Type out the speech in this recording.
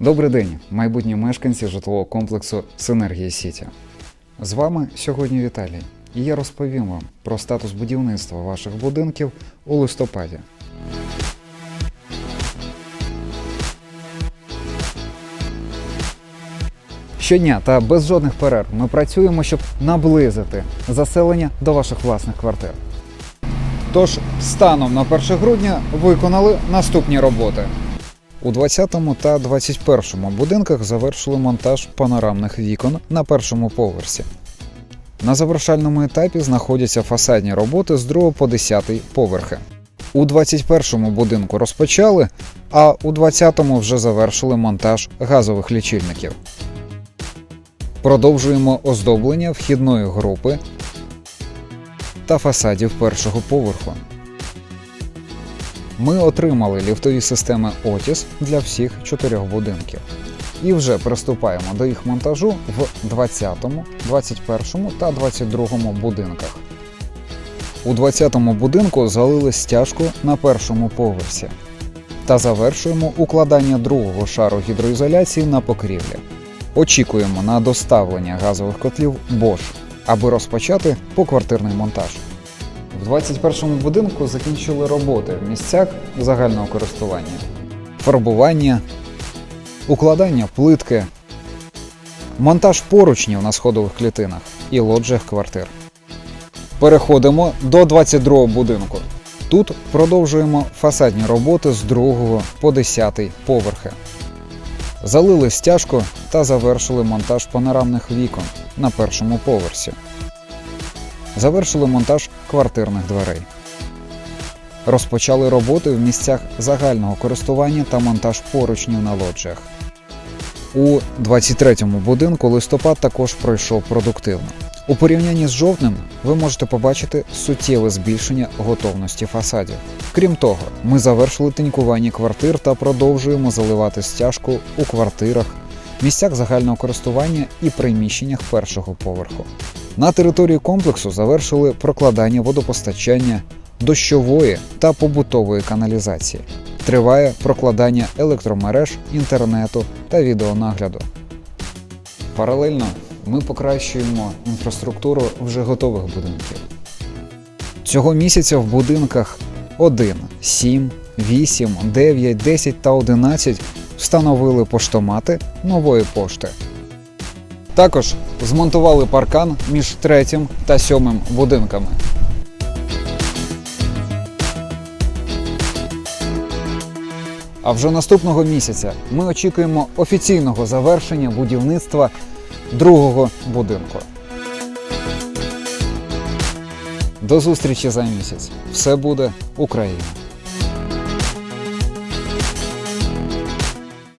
Добрий день, майбутні мешканці житлового комплексу Синергія Сіті. З вами сьогодні Віталій, і я розповім вам про статус будівництва ваших будинків у листопаді. Щодня та без жодних перерв ми працюємо, щоб наблизити заселення до ваших власних квартир. Тож, станом на 1 грудня виконали наступні роботи. У 20 та 21 будинках завершили монтаж панорамних вікон на першому поверсі. На завершальному етапі знаходяться фасадні роботи з 2 по 10 поверхи. У 21-му будинку розпочали, а у 20-му вже завершили монтаж газових лічильників. Продовжуємо оздоблення вхідної групи та фасадів першого поверху. Ми отримали ліфтові системи Otis для всіх чотирьох будинків. І вже приступаємо до їх монтажу в 20, 21 та 22 будинках. У 20-му будинку залили стяжку на першому поверсі та завершуємо укладання другого шару гідроізоляції на покрівлі. Очікуємо на доставлення газових котлів Bosch, аби розпочати поквартирний монтаж. В 21-му будинку закінчили роботи в місцях загального користування, фарбування, укладання плитки, монтаж поручнів на сходових клітинах і лоджіях квартир. Переходимо до 22-го будинку. Тут продовжуємо фасадні роботи з 2 по 10 поверхи. Залили стяжку та завершили монтаж панорамних вікон на першому поверсі. Завершили монтаж квартирних дверей. Розпочали роботи в місцях загального користування та монтаж поручнів на лоджіях. У 23-му будинку листопад також пройшов продуктивно. У порівнянні з жовтнем ви можете побачити суттєве збільшення готовності фасадів. Крім того, ми завершили тинькування квартир та продовжуємо заливати стяжку у квартирах, місцях загального користування і приміщеннях першого поверху. На території комплексу завершили прокладання водопостачання, дощової та побутової каналізації. Триває прокладання електромереж, інтернету та відеонагляду. Паралельно ми покращуємо інфраструктуру вже готових будинків. Цього місяця в будинках 1, 7, 8, 9, 10 та 11 встановили поштомати нової пошти. Також змонтували паркан між третім та сьомим будинками. А вже наступного місяця ми очікуємо офіційного завершення будівництва другого будинку. До зустрічі за місяць. Все буде Україна!